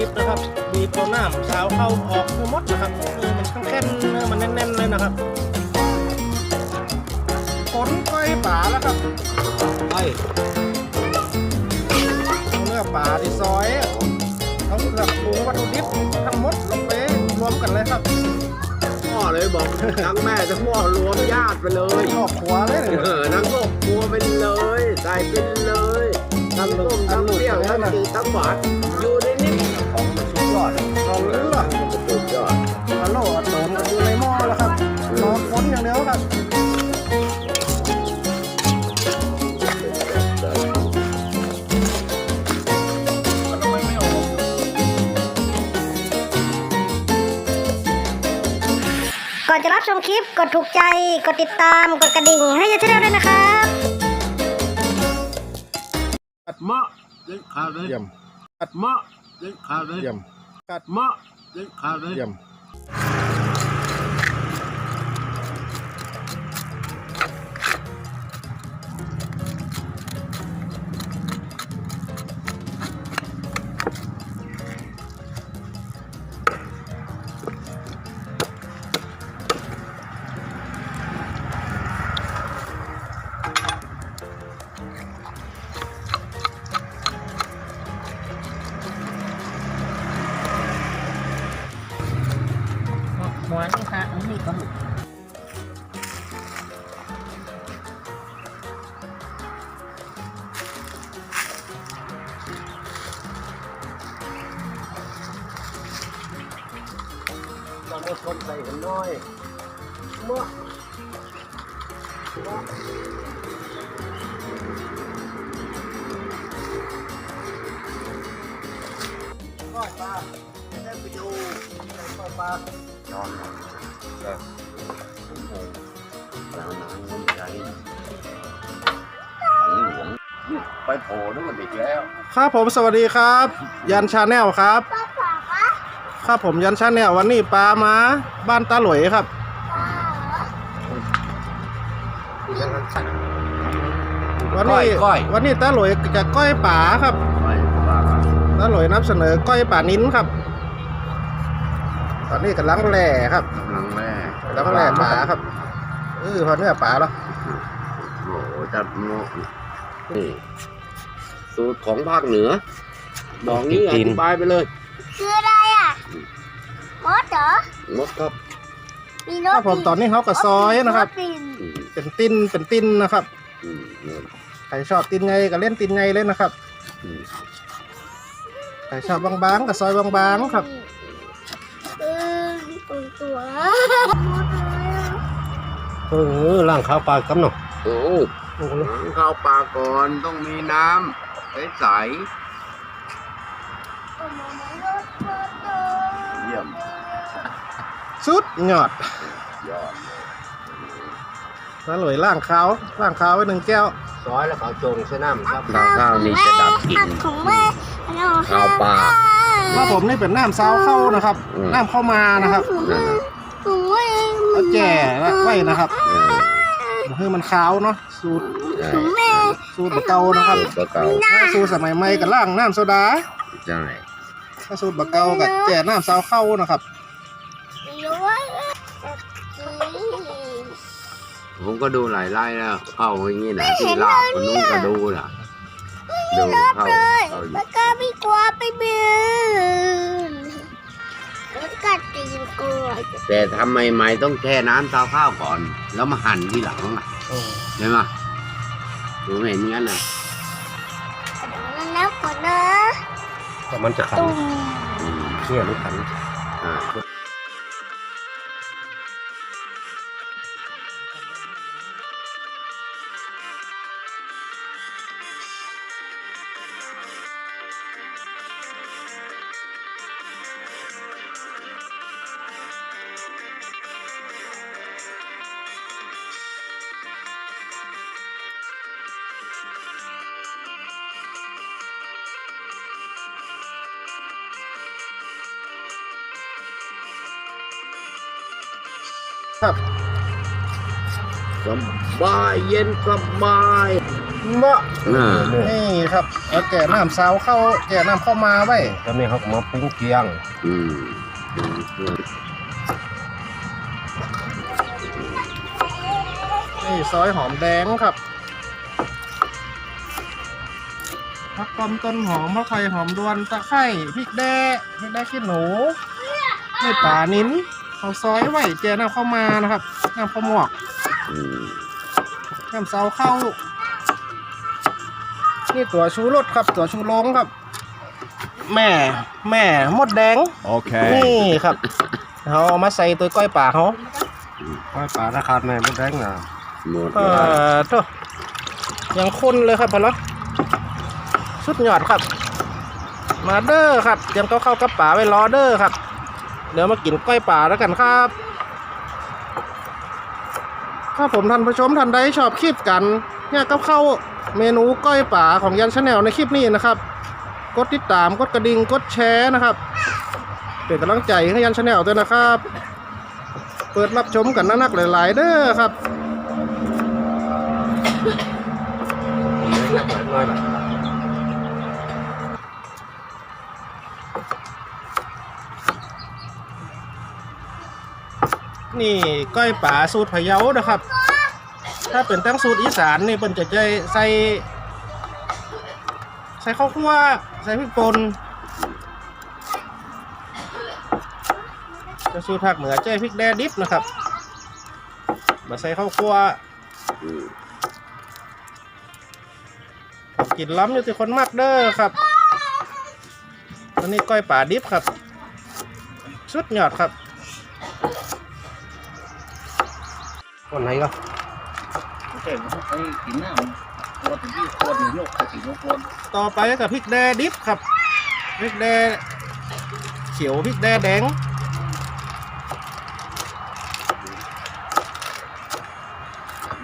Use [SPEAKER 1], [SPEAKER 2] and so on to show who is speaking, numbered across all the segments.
[SPEAKER 1] บีบนะครับบีบตัวน้ำสาวเข้าออกคือหมดนะครับเนื้อมันแข็งๆเนื้อมันแน่นๆเลยนะครับขนก้อยป่าแล้วครับ
[SPEAKER 2] ไอ้
[SPEAKER 1] เอาเนื้อป่าที่ซอยเอาเครื่องปรุงวัตถุดิบทั้งหมดลงไปรวมกันเลยครับ
[SPEAKER 2] พ่อเลยบอกทั้งแม่ทั้งพ่อรวมญาติไปเลย
[SPEAKER 1] ครอบครัวเลย
[SPEAKER 2] เออทั้งครอบครัวไปเลยใส่ไปเลยทั้งต้มทั้งเปรี้ยวทั้งจืดทั้งหวานอยู่ อด
[SPEAKER 1] เอาเรือ
[SPEAKER 2] สุดยอด
[SPEAKER 1] เอาโล่เอาโตนกันอยู่ในหม้อแล้วครับรอคนอย่างเดียวครับ
[SPEAKER 3] ก่อนจะรับชมคลิป กดถูกใจ กดติดตาม กดกระดิ่ง ให้ยายเชลด้วยนะครับ
[SPEAKER 2] เมาะเด็ดขาดเลย
[SPEAKER 1] เยี่ยม
[SPEAKER 2] เมาะเด็ดขาดเลย
[SPEAKER 1] เยี่ยม กัด
[SPEAKER 2] เมาะเด็ดขาดเลย
[SPEAKER 1] เยี่ยม
[SPEAKER 2] เราไม่คนใส่กันน้อยเมาะ
[SPEAKER 1] ก้อยปลาได้ไปดูก้อยปลาน
[SPEAKER 2] อนแล้วแล้วน้ำมันใจหลวงไปโผล่นั่นมันอีกแล้ว
[SPEAKER 1] ครับผมสวัสดีครับ ยันชาแนลครับ ครับผมยันชาแนลวันนี้ปลามาบ้านตาหลวยครับวันนี้
[SPEAKER 2] ก้อย
[SPEAKER 1] วันนี้ตาหลวยจะก้อยป่าครับ
[SPEAKER 2] ไม่ว่ากัน
[SPEAKER 1] ตาหลวยนำเสนอก้อยป่านิ้นครับ ตอนนี้กำลังแหล่ครับ
[SPEAKER 2] กำลังแม่
[SPEAKER 1] กำลังแหล่ป่าครับเออพอเนื้อป่าแล้ว
[SPEAKER 2] โอ้โหจัดโมนี่สูตรของภาคเหนือบอกนี้อธิบายไปเลย
[SPEAKER 3] คืออะไรอะ มดเหรอ
[SPEAKER 2] มดครับ
[SPEAKER 3] มี
[SPEAKER 1] ค
[SPEAKER 3] ร
[SPEAKER 1] รั
[SPEAKER 3] ถ
[SPEAKER 1] บผมตอนนี้เขาก็ซอยนะครับ
[SPEAKER 3] ปีน
[SPEAKER 2] อืม
[SPEAKER 1] เป็นติ้นเป็นติ้นนะครับ
[SPEAKER 2] อืมอืม
[SPEAKER 1] ใครชอบติ้นไงก็เล่นติ้นไงเล่นนะครับ
[SPEAKER 2] อืม
[SPEAKER 1] ใครชอบบางๆก็ซอยบางๆครับ
[SPEAKER 3] เออตัวตัวมดเลยอะ
[SPEAKER 1] เออล่างข้าวปลากำหนด
[SPEAKER 2] โอ้
[SPEAKER 1] โอ้โห
[SPEAKER 2] ล้างข้าวปลาก่อนต้องมีน้ำใส
[SPEAKER 3] ตัวมดรถรถรถ
[SPEAKER 2] ๆเยี่ยม
[SPEAKER 1] สุดยอด
[SPEAKER 2] ยอด
[SPEAKER 1] ตาหลวยล่างข้าวล่างข้าวไว้หนึ่งแก้ว
[SPEAKER 2] ซอยแล้วเขาจงใส่น้ำครับข้าวนี่จะดับกลิ่น
[SPEAKER 3] ของแม่อันนี้ของ
[SPEAKER 2] ข้าวปลา
[SPEAKER 1] ว่าผมนี่เป็นน้ำซาวเข้านะครับ
[SPEAKER 2] อืม
[SPEAKER 1] น้ำเข้ามานะครับ
[SPEAKER 2] นั่นน่ะ
[SPEAKER 3] ถุงแม่
[SPEAKER 1] เอาแจ่ไว้นะครับ
[SPEAKER 2] เออ
[SPEAKER 1] คือมันขาวเนาะสูตร
[SPEAKER 2] ใช่
[SPEAKER 3] ถุงแม่
[SPEAKER 1] สูตรบะเกานะครับ
[SPEAKER 2] สูตรปลาเก่า
[SPEAKER 1] ถ้าสูตรสมัยใหม่กับล่างน้ำโซดา
[SPEAKER 2] ใช่
[SPEAKER 1] ถ้าสูตรบะเกากับแจ่น้ำซาวเข้านะครับ
[SPEAKER 2] ผมก็ดูหลายไล่แล้ว เข้าอย่างนี้นะที่ลาบคนนู้นก็ดูนะดูเข้า
[SPEAKER 3] เลย
[SPEAKER 2] เข้าอยู่
[SPEAKER 3] แล้วก็ไม่กลัวไปเบืนแล้วก็ตีนกลัว
[SPEAKER 2] แต่ทำใหม่ๆต้องแช่น้ำซาวข้าวก่อน แล้วมาหั่นทีหลังอะใช่ไหมผมเห็นงั้นนะ
[SPEAKER 3] แล้วนะก่อนนะ
[SPEAKER 1] แต่มันจะขัน
[SPEAKER 3] ตุ่ม
[SPEAKER 2] อืม
[SPEAKER 1] เนี่ยลูกขัน
[SPEAKER 2] อ่า
[SPEAKER 1] ครับ
[SPEAKER 2] สบายเย็นสบายมะน่ะ
[SPEAKER 1] นี่ครับเอาแก่น้ำซาวเข้าแก่น้ำเข้ามาไว้
[SPEAKER 4] ตอนนี้เขาก็มาปรุงเกียง
[SPEAKER 2] อืม
[SPEAKER 1] นี่ซอยหอมแดงครับผักกอมต้นหอมมะไข่หอมดวนตะไคร้พริกแดงพริกแดงขี้หนูนี่ป่านิ้น เอาซอยไว้แก่น้ำเข้ามานะครับน้ำข้าวหมวก
[SPEAKER 2] อืม
[SPEAKER 1] น้ำเซาเข้า นี่ตัวชูรสครับ ตัวชูโรงครับ แม่แม่มดแดง
[SPEAKER 4] Okay.
[SPEAKER 1] นี่ครับเขาเอามาใส่ตัวก้อยป่าเขา
[SPEAKER 4] ก้อยปลาราคาในมันแดงนะ
[SPEAKER 2] หมด
[SPEAKER 1] เอ
[SPEAKER 2] แล้ว
[SPEAKER 1] อโตยังข้นเลยครับพะละสุดยอดครับ มาเด้อครับเตรียมเข้าวเข้ากับป่าไว้รอเด้อครับ เดี๋ยวมากินก้อยป่าแล้วกันครับถ้าผมท่านผู้ชมท่านใดชอบคลิปกันเนี่ยกับเข้าเมนูก้อยป่าของยันชาแนลในคลิปนี้นะครับ กดติดตามกดกระดิ่งกดแชร์นะครับเป็นกำลังใจให้ยันชาแนลด้วยนะครับ เปิดรับชมกันนักๆหลาย ๆ เด้อครับ
[SPEAKER 4] นี่
[SPEAKER 1] ก้อยป่าสูตรพะเยานะครับ ถ้าเป็นตั้งสูตรอีสานนี่เปิ้นจะใจใส่ใส่ข้าวคั่วใส่พริกป่นจะสูตรภาคเหนือใจพริกแดงดิบนะครับ มาใส่ข้าวคั่วกินล้ำอยู่ที่คนมากเด้อครับอันนี้ก้อยป่าดิบครับ สุดยอดครับ
[SPEAKER 4] คนไหนก็
[SPEAKER 5] เก่งไอ้กินน้ำตัวที่คนหยกกินคน
[SPEAKER 1] ต่อไปกับพริกแดงดิบครับพริกแดงเขียวพริกแดงแดง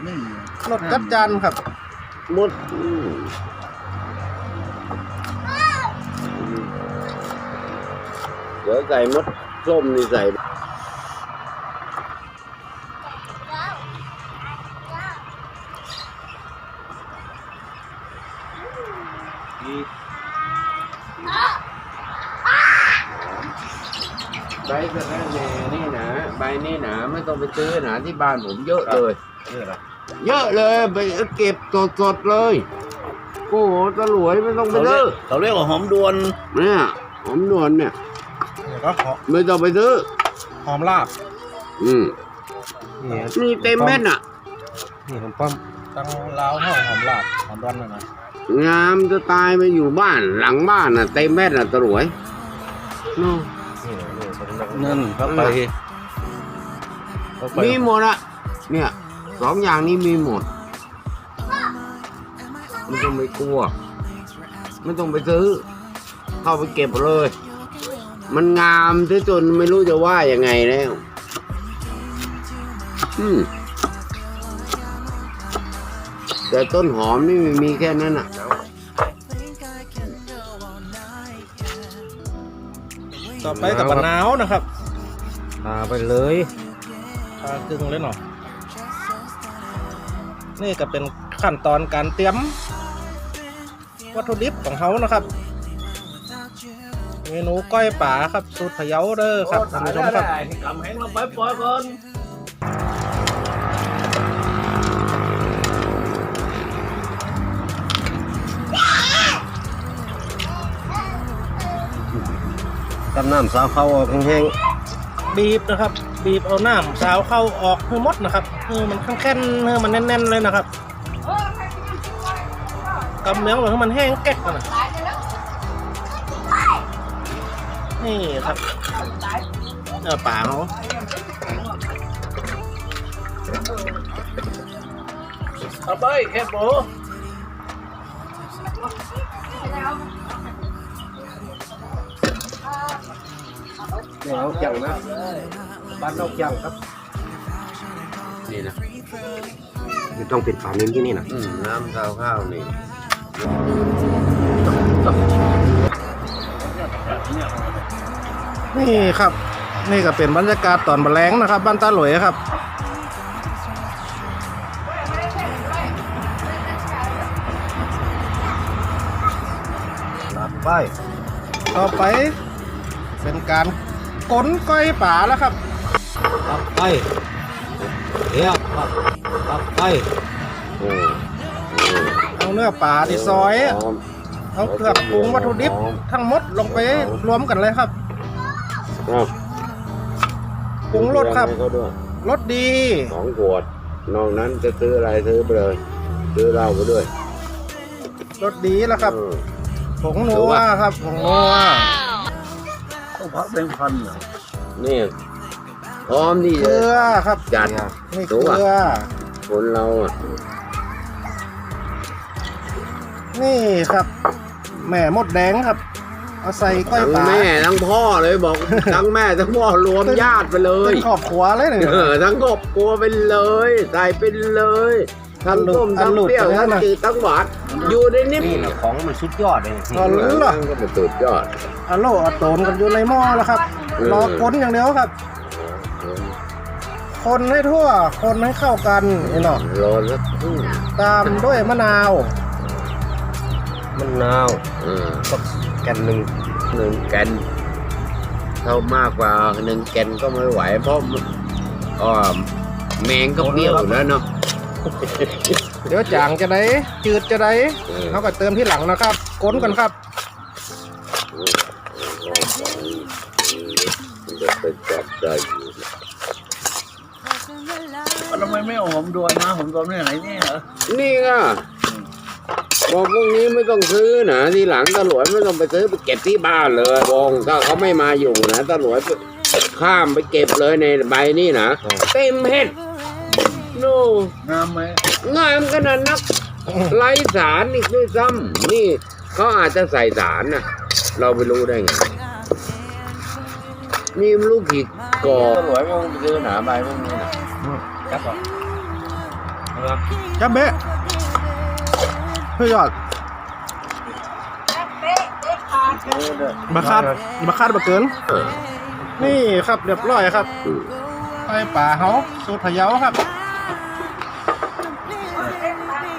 [SPEAKER 5] นี่
[SPEAKER 1] รสจัดจานครับ
[SPEAKER 2] หมดเดี๋ยวใส่มดส้มนี่ใส่ ใบกระแหน่นี่นะใบนี่นะ ไม่ต้องไปซื้อนะที่บ้านผมเยอะเลย
[SPEAKER 4] นี่แหละ
[SPEAKER 2] เยอะเลยไปเก็บสดๆเลย โอ้โหตะหลวยไม่ต้องไป
[SPEAKER 5] เขาเรี
[SPEAKER 2] ซื้
[SPEAKER 5] ย
[SPEAKER 2] อก
[SPEAKER 5] เขาเรียกว่าหอมดวน
[SPEAKER 2] เนี่ยหอมนวลเนี่ย
[SPEAKER 1] นี่ก็หอม
[SPEAKER 2] ไม่ต้องไปซื้อ
[SPEAKER 1] หอมลาบ
[SPEAKER 2] อืม
[SPEAKER 4] นี่
[SPEAKER 2] นี่เต็มเม็ดอะ
[SPEAKER 4] นี่ผมป้อม
[SPEAKER 1] ตังลาวห้องหอมลาบหอมร้อนหน่อยนะ
[SPEAKER 2] งามจะตายไปอยู่บ้านหลังบ้านอะเต็มเม็ดอะตะหลวยเนาะ
[SPEAKER 4] นี่นี่เป็นนัก
[SPEAKER 5] นั่นเข้าไป
[SPEAKER 4] เข้าไป
[SPEAKER 2] มีหมดอะเนี่ยสองอย่างนี้มีหมด ไม่ต้องไปกลัว ไม่ต้องไปซื้อ เข้าไปเก็บเลย มันงามซะจนไม่รู้จะว่ายังไงแล้ว อืมแต่ต้นหอมนี่มีแค่นั้นอะ
[SPEAKER 1] ต่อไปกับมะนาวนะครับ
[SPEAKER 4] ทาไปเลย
[SPEAKER 1] ทา กึ่งเลยหน่อยนี่ก็เป็นขั้นตอนการเตรียม วัตถุดิบของเขานะครับ เมนูก้อยป่าครับสูตรพะเยาเด้อครับท่านผู้ชมครับ
[SPEAKER 5] กำแหงลงไปปล่อยก่อน
[SPEAKER 4] ตำน้ำสาวเข้าออกแห้ง
[SPEAKER 1] บีบนะครับ บีบเอาน้ำสาวเข้าออกให้หมดนะครับเออมันแข็งๆเออมันแน่นๆเลยนะครับกำเนื้อไว้ให้มันแห้งแก๊กนะนี่ครับเนื้อป่าเขา
[SPEAKER 5] เอาไปแค่โบ
[SPEAKER 4] ๆนี่เอาจังนะ บ้านนอกยางครับ
[SPEAKER 2] นี่นะ
[SPEAKER 4] ต้องเป็นฝาเน้นที่นี่นะ
[SPEAKER 2] น้ำข้าวข้าวนี่
[SPEAKER 1] นี่ครับ นี่ก็เป็นบรรยากาศตอนแมลงนะครับ บ้านตาหลวยครับต่
[SPEAKER 4] ไป
[SPEAKER 1] ต่อไป เป็นการกลนก้อยป่าแล้วครับ
[SPEAKER 4] ตับไปเดี๋ยวตับตับไป
[SPEAKER 2] โอ้โอ้
[SPEAKER 1] เอาเนื้อป่าที่ซอยอะ
[SPEAKER 2] หอม
[SPEAKER 1] เอาเครื่องปรุงวัตถุดิบทั้งหมดลงไปรวมกันเลยครับ
[SPEAKER 2] เอา
[SPEAKER 1] ปรุงรสครับ
[SPEAKER 2] ให้เขาด้วย
[SPEAKER 1] รสดี
[SPEAKER 2] สองขวด นอกนั้นจะซื้ออะไรซื้อไปเลยซื้อเหล้าไปด้วย
[SPEAKER 1] รสดีแล้วครับ
[SPEAKER 2] เออ
[SPEAKER 1] ผงนัวครับผงนัว
[SPEAKER 5] ต้องพักเป็นพันเหรอ
[SPEAKER 2] นี่ พร้อมที่
[SPEAKER 1] เก
[SPEAKER 2] จะ
[SPEAKER 1] ลือครับ
[SPEAKER 2] จัด
[SPEAKER 1] นี่เก
[SPEAKER 2] รู้
[SPEAKER 1] ลื
[SPEAKER 2] ป่ะ
[SPEAKER 1] อ
[SPEAKER 2] คนเราอะ
[SPEAKER 1] นี่ครับ แม่มดแดงครับเอาใส่ก้อย
[SPEAKER 2] ทั้ง
[SPEAKER 1] ป่า
[SPEAKER 2] แม่ทั้งพ่อเลยบอก ทั้งแม่ทั้งพ่อรวมญาติไปเลย
[SPEAKER 1] เป็นครอบครัวเลยเนี่ย
[SPEAKER 2] เออทั้งครอบครัวไปเลย ใส่ไปเลยทั้งต้ม
[SPEAKER 1] อั
[SPEAKER 2] ทั้
[SPEAKER 1] น
[SPEAKER 2] ง
[SPEAKER 1] หลุด
[SPEAKER 2] เปรี้ยว
[SPEAKER 1] อันหลุด
[SPEAKER 2] ทั้ง
[SPEAKER 1] นะ
[SPEAKER 2] จืดทั้งหวานอยู่ในนี้
[SPEAKER 4] นี่นะของมันสุดยอดเลย
[SPEAKER 1] อ๋อเหรอ
[SPEAKER 2] ก็เป็นสุดยอด
[SPEAKER 1] อะโลอะโตนกันอยู่ในหม้อแล้วครับ
[SPEAKER 2] เออ
[SPEAKER 1] รอคนอย่างเดียวครับ คนให้ทั่ว คนให้เข้ากันนี่เนาะ
[SPEAKER 2] โลละครึ่ง
[SPEAKER 1] ตามด้วยมะนาว
[SPEAKER 4] มันนาว
[SPEAKER 2] เออ
[SPEAKER 4] สักแกันหนึ่ง
[SPEAKER 2] หนึ่งแกนเท่ามากกว่าหนึ่งแกนก็ไม่ไหว เพราะมันอ๋อแมงก็เปรี้ยวอยู่แล้วเนาะ
[SPEAKER 1] เดี๋ยวจางจะได้จืดจะได้
[SPEAKER 2] เออ
[SPEAKER 1] เขาก็เติมที่หลังนะครับก้นกันครับ
[SPEAKER 2] มันจะเป็นจับได้อยู่
[SPEAKER 5] ทำไมไม่เอาผมดวนมาผมดวนไม่ไหนเนี่ยเหรอ
[SPEAKER 2] นี่ก็บอกพวกนี้ไม่ต้องซื้อนะทีหลังตำรวจไม่ต้องไปซื้อไปเก็บที่บ้านเลยบองถ้าเขาไม่มาอยู่นะตำรวจข้ามไปเก็บเลยในใบนี่นะเต็มเฮ็ดโน่
[SPEAKER 5] งามไหม
[SPEAKER 2] งามขนาดนักไร้สารอีกด้วยซ้ำนี่เขาอาจจะใส่สารนะเราไม่รู้ได้ไงนี่ไม่รู้กี่กอตำรวจไม่ต้องไปซื้อหนาใบพวกนี้นะ
[SPEAKER 4] จับก่อน
[SPEAKER 1] จับเบะเพื่อยอดมาคาดมาคาดมาเกิน
[SPEAKER 2] เออ
[SPEAKER 1] นี่ครับเรียบร้อยครับไอป่าเขาสูตรพะเยาครับ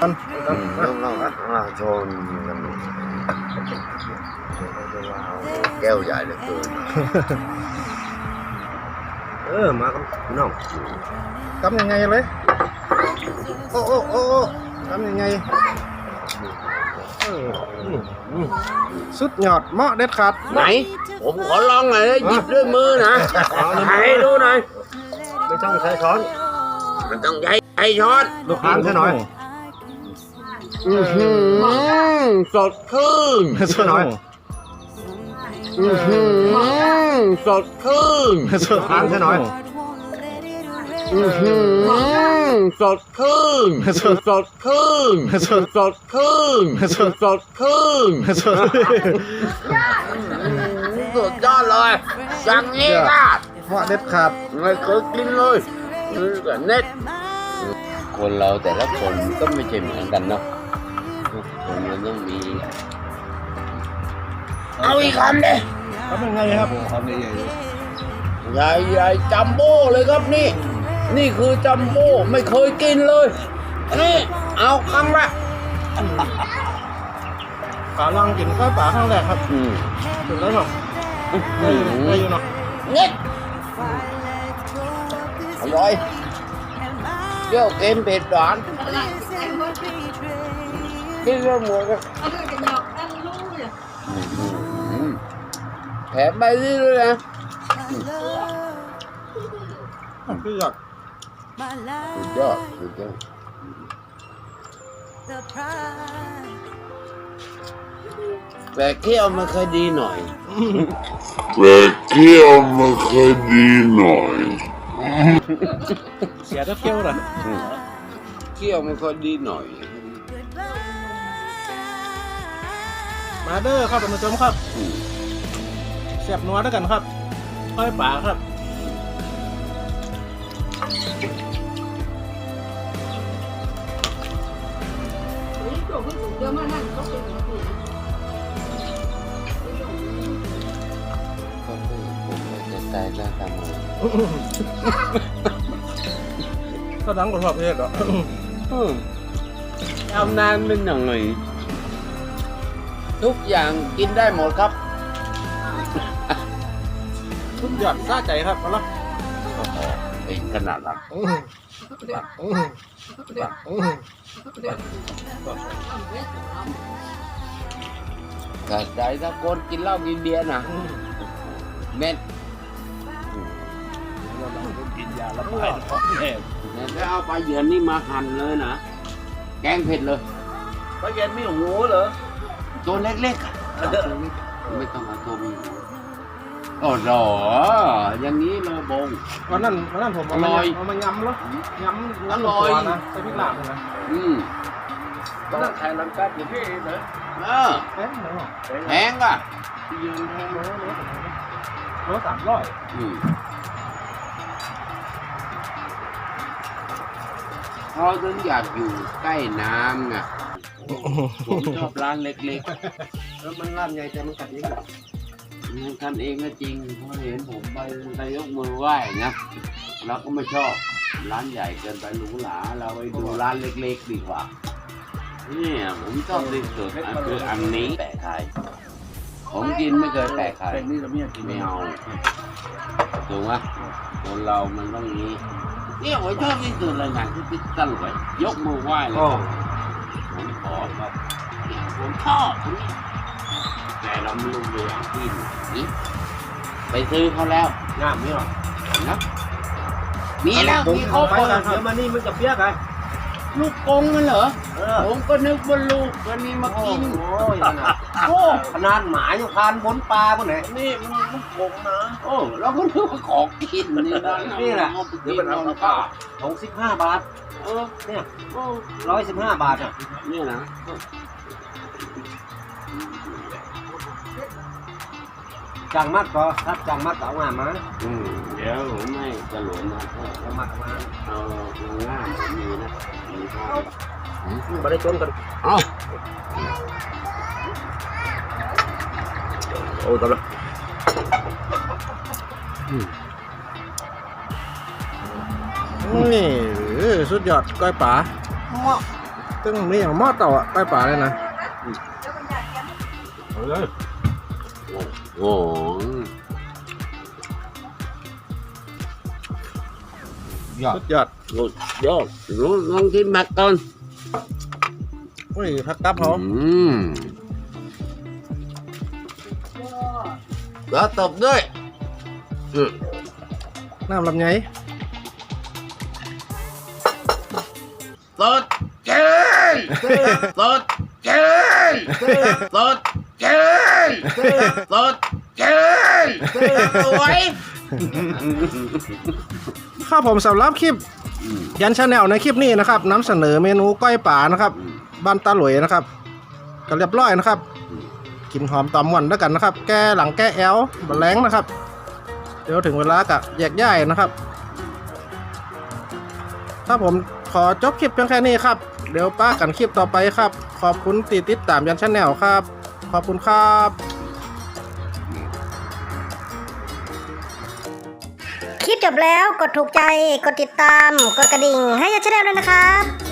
[SPEAKER 2] อืมต้องต้องต้องชนกันดูแก้วใหญ่เหลือเกิน
[SPEAKER 4] เออมากับพี่น้อง
[SPEAKER 1] ทำยังไงเลยโอ้โอ้โอ้โอ้ทำยังไงเอออืมอืมสุดยอดเหมาะเด็ดขาด
[SPEAKER 2] ไหน ผมขอลองหน่อยนะหยิบด้วยมือนะให้ดูหน่อย
[SPEAKER 4] ไม่ต้องใช้ช้อน
[SPEAKER 2] มันต้องใช้ไอช้อน
[SPEAKER 4] ลูกค้างแค่หน่อย
[SPEAKER 2] อื้อหือสดชื่น
[SPEAKER 1] สุดหน่อย
[SPEAKER 2] อื้อหือ สดชื่น
[SPEAKER 1] สุด
[SPEAKER 4] ค้างแค่หน่อย
[SPEAKER 2] อื้อหือสดชื่นสดชื่นสดชื่นสดชื่น
[SPEAKER 1] สุด
[SPEAKER 2] สุดยอดเลยอย่างนี้ก็
[SPEAKER 1] เหมาะเด็ดขาด
[SPEAKER 2] ไม่เคยกินเลยนี่ก็เน็ตคนเราแต่ละคนก็ไม่ใช่เหมือนกันเนาะทุกคนมันต้องมี เอาอีกคำเด้
[SPEAKER 1] ทำยังไงครับ
[SPEAKER 5] ทำใหญ่
[SPEAKER 2] ใหญ่ใหญ่ๆจัมโบ้เลยครับนี่ นี่คือจัมโบ้ไม่เคยกินเลยนี่เอาครั้งละ
[SPEAKER 1] ขาลองกินข้าวป่าครั้งแรกครับ
[SPEAKER 2] อืม
[SPEAKER 1] ถึงแล้วเนาะ
[SPEAKER 2] อื้อ
[SPEAKER 1] ได้
[SPEAKER 2] หื
[SPEAKER 1] ได้
[SPEAKER 2] อ
[SPEAKER 1] อยู่เนาะ
[SPEAKER 2] เน็ตอร่อยเปรี้ยวเค็มเผ็ดหวานกินแล้วหมดเลยอืมแถ มใบนี้ด้วยนะ
[SPEAKER 1] คือยอด
[SPEAKER 2] สุดยอดสุดยอดแต่เคี่ยวมันเคยดีหน่อย
[SPEAKER 6] แต่เที่ยวมันเคยดีหน่อย
[SPEAKER 1] เสียถ้าเที่ยวเลย
[SPEAKER 2] เคี่ยวมันก็ดีหน่อย
[SPEAKER 1] มาเด้อครับท่านผู้ชมครับ สียบนัวด้วยกันครับข้าวป่าครับ
[SPEAKER 2] ก็คือผมไม่จะตายแล้วทำไม
[SPEAKER 1] ก็ดังกว่าชอบเทศเหรอ
[SPEAKER 2] เอานานเป็นยังไงทุกอย่างกินได้หมดครับ
[SPEAKER 1] สุด ยอดซาใจครับเอาละ
[SPEAKER 2] โอ้โหเป็นขนาดนั้น
[SPEAKER 1] อื้อหืออื้อหืออื้อหือ
[SPEAKER 2] แต่ใจถ้าคนกินเหล้ากินเบียร์นะเม็ด
[SPEAKER 5] กินยาละบายท้องแน่
[SPEAKER 2] แล้วเอาปลาเหยือนนี่มาหั่นเลยนะ แกงเผ็ดเลย
[SPEAKER 5] ปลาเย็นไม่หูเหรอ
[SPEAKER 2] ตัวเล็กๆอะไม่ต้องเอาตัวมีหัว โอ้โหอย่างนี้เลยบง
[SPEAKER 1] วันนั้นวันนั้นผมเอา
[SPEAKER 2] อร่
[SPEAKER 1] มา
[SPEAKER 2] อย
[SPEAKER 1] เอามายำแล้วยำ
[SPEAKER 2] อร่อย
[SPEAKER 1] ตัวนะใส่พริกลาบเลยนะ
[SPEAKER 2] อืม
[SPEAKER 5] ต้องแข่งลังกาอยู่ที่นะ
[SPEAKER 2] เออ
[SPEAKER 1] เอ๊ะไหนวะ
[SPEAKER 2] แพงอะ
[SPEAKER 1] ยืนแพงโลโลโลสามร้อย
[SPEAKER 2] อืมเขาถึงอยากอยู่ใกล้น้ำไงผมชอบร้านเล็ก
[SPEAKER 4] แล้วมันร้านใหญ่แต่มันกัดเอง เหรอ
[SPEAKER 2] ๆท่านเองก็จริงเพราะเห็นผมไปไปยกมือไหว้นะเราก็ไม่ชอบร้านใหญ่เกินไปหรูหราเราไปดูร้านเล็กๆดีกว่าเนี่ยผมชอบที่สุดอะคืออันนี้แปะใครผมกินไม่เคยแปะใคร
[SPEAKER 5] เป็นนี่เราไม่อยากกิน
[SPEAKER 2] ไม่เอาถูกไหมคนเรามันต้องอย่างนี้เนี่ยผมชอบที่สุดเลยนะที่พิตั้งไว้ยกมือไหว้เลยผมขอครับเนี่ยผมชอบตรงนี้ แต่เราไม่รู้เรื่องที่ไหนไปซื้อเขาแล้ว
[SPEAKER 4] งามนี่หรอ
[SPEAKER 2] นะมีแล้ว
[SPEAKER 4] ผม
[SPEAKER 2] มีคร
[SPEAKER 4] เอา
[SPEAKER 2] บ
[SPEAKER 4] ไป
[SPEAKER 2] หมด
[SPEAKER 4] กันเดี๋ยวมานี่มันกับเบี้ยกัน
[SPEAKER 2] ลูกกงกันเหรอ
[SPEAKER 4] เออ
[SPEAKER 2] ผมก็นึกว่าลูกวันนี้มา
[SPEAKER 4] โอ้
[SPEAKER 2] กิน
[SPEAKER 4] โหขนาดโอ้ขนาดหมาอยู่พานบนปลาบนไหน
[SPEAKER 5] นี่มันลูกกงนะ
[SPEAKER 2] โอ้เราก็นึกว่าของกินนี่นะ
[SPEAKER 4] นี่แหละ
[SPEAKER 2] เอาไปกินนอนข้าว
[SPEAKER 4] ของสิบห้าบาท
[SPEAKER 2] เออ
[SPEAKER 4] เนี่ย
[SPEAKER 2] โอ้
[SPEAKER 4] ร้อยสิบห้าบาทอะ
[SPEAKER 2] นี่นะ
[SPEAKER 4] จังมัดก็ถ้าจังมัดก็เอางามมา
[SPEAKER 2] อืมเดี๋ยวผมไม่กระหลวนนะก็
[SPEAKER 4] เอามัดเอามา
[SPEAKER 2] เอาง่ามผมมีนะมีข้าว
[SPEAKER 4] ม่ได้ชนกัน
[SPEAKER 2] เอา
[SPEAKER 4] โอ้ตบลอด
[SPEAKER 1] นี่สุดยอดก้อยป๋าตึ้งมีอย่างม้อเต่าอะก้อยป๋าเลยนะ
[SPEAKER 2] โอ้โห
[SPEAKER 1] สุดยอด
[SPEAKER 2] สุดยอดรู้ลองกินมา
[SPEAKER 1] เล้
[SPEAKER 2] ว ตบด้วยอืม
[SPEAKER 1] น้ำลำไย
[SPEAKER 2] สดเกินสดเกินสดเกินสดเกิน สวย
[SPEAKER 1] ครับผมสำหรับคลิป ยันชาแนลในคลิปนี้นะครับนำเสนอเมนูก้อยป่านะครับบ้านตาหลวยนะครับก็เรียบร้อยนะครับกินหอมตอมหวันด้วกันนะครับ แก้หลังแก้แอลบแรงนะครับ เดี๋ยวถึงเวลากะแยกย้ายนะครับ ถ้าผมขอจบคลิปเพียงแค่นี้ครับ เดี๋ยวป้ากันคลิปต่อไปครับ ขอบคุณติดติดตามยันชาแนลครับ ขอบคุณครับ
[SPEAKER 3] จบแล้วกดถูกใจ กดติดตาม กดกระดิ่งให้ยันชแนลด้วยนะครับ